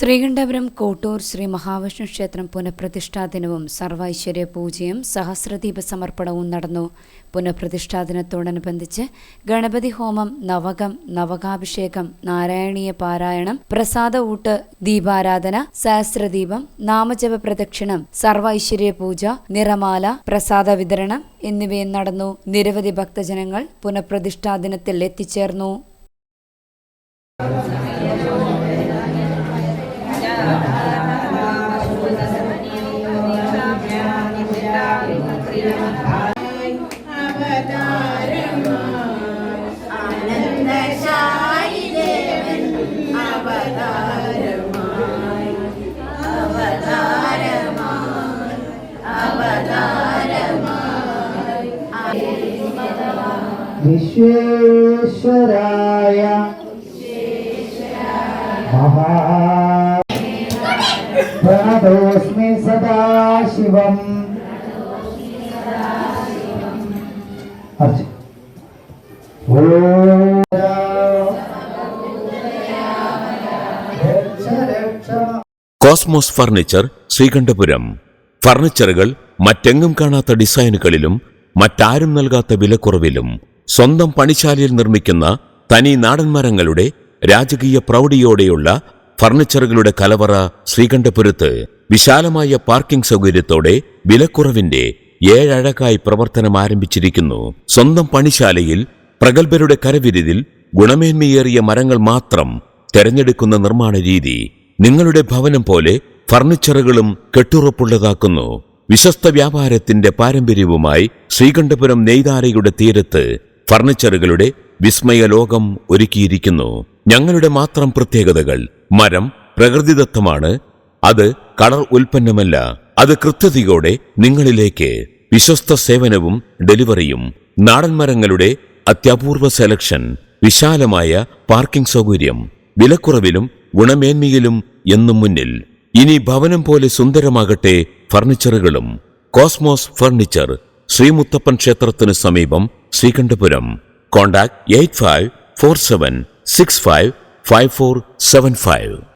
ശ്രീകണ്ഠപുരം കോട്ടൂർ ശ്രീ മഹാവിഷ്ണു ക്ഷേത്രം പുനഃപ്രതിഷ്ഠാ ദിനവും സർവൈശ്വര്യ പൂജയും സഹസ്രദീപ സമർപ്പണവും നടന്നു. പുനഃപ്രതിഷ്ഠാ ദിനത്തോടനുബന്ധിച്ച് ഗണപതി ഹോമം നവകം നവകാഭിഷേകം നാരായണീയ പാരായണം പ്രസാദ ഊട്ട് ദീപാരാധന സഹസ്രദീപം നാമജപ പ്രദക്ഷിണം സർവൈശ്വര്യ പൂജ നിറമാല പ്രസാദ വിതരണം എന്നിവയും നടന്നു. നിരവധി ഭക്തജനങ്ങൾ പുനഃപ്രതിഷ്ഠാ ദിനത്തിൽ എത്തിച്ചേർന്നു. विश्वेश्वराय महा प्रणतोऽस्मि सदा शिवम् കോസ്മോസ് ഫർണിച്ചർ ശ്രീകണ്ഠപുരം. ഫർണിച്ചറുകൾ മറ്റെങ്ങും കാണാത്ത ഡിസൈനുകളിലും മറ്റാരും നൽകാത്ത വിലക്കുറവിലും സ്വന്തം പണിശാലയിൽ നിർമ്മിക്കുന്ന തനി നാടൻ മരങ്ങളുടെ രാജകീയ പ്രൗഢിയോടെയുള്ള ഫർണിച്ചറുകളുടെ കലവറ ശ്രീകണ്ഠപുരത്ത് വിശാലമായ പാർക്കിംഗ് സൗകര്യത്തോടെ വിലക്കുറവിന്റെ ഏഴഴകായി പ്രവർത്തനം ആരംഭിച്ചിരിക്കുന്നു. സ്വന്തം പണിശാലയിൽ പ്രഗത്ഭരുടെ കരവിരുതിൽ ഗുണമേന്മയേറിയ മരങ്ങൾ മാത്രം തെരഞ്ഞെടുക്കുന്ന നിർമ്മാണ രീതി നിങ്ങളുടെ ഭവനം പോലെ ഫർണിച്ചറുകളും കെട്ടുറപ്പുള്ളതാക്കുന്നു. വിശ്വസ്ത വ്യാപാരത്തിന്റെ പാരമ്പര്യവുമായി ശ്രീകണ്ഠപുരം നെയ്താരയുടെ തീരത്ത് ഫർണിച്ചറുകളുടെ വിസ്മയ ലോകം ഒരുക്കിയിരിക്കുന്നു. ഞങ്ങളുടെ മാത്രം പ്രത്യേകതകൾ മരം പ്രകൃതിദത്തമാണ് അത് കളർ ഉൽപ്പന്നമല്ല. അത് കൃത്യതയോടെ നിങ്ങളിലേക്ക് വിശ്വസ്ത സേവനവും ഡെലിവറിയും നാടൻ മരങ്ങളുടെ അത്യപൂർവ സെലക്ഷൻ വിശാലമായ പാർക്കിംഗ് സൗകര്യം വിലക്കുറവിലും ഗുണമേന്മയിലും എന്നും മുന്നിൽ. ഇനി ഭവനം പോലെ സുന്ദരമാകട്ടെ ഫർണിച്ചറുകളും. കോസ്മോസ് ഫർണിച്ചർ ശ്രീമുത്തപ്പൻ ക്ഷേത്രത്തിന് സമീപം Sreekandapuram. Contact eight five four seven six five five four seven five.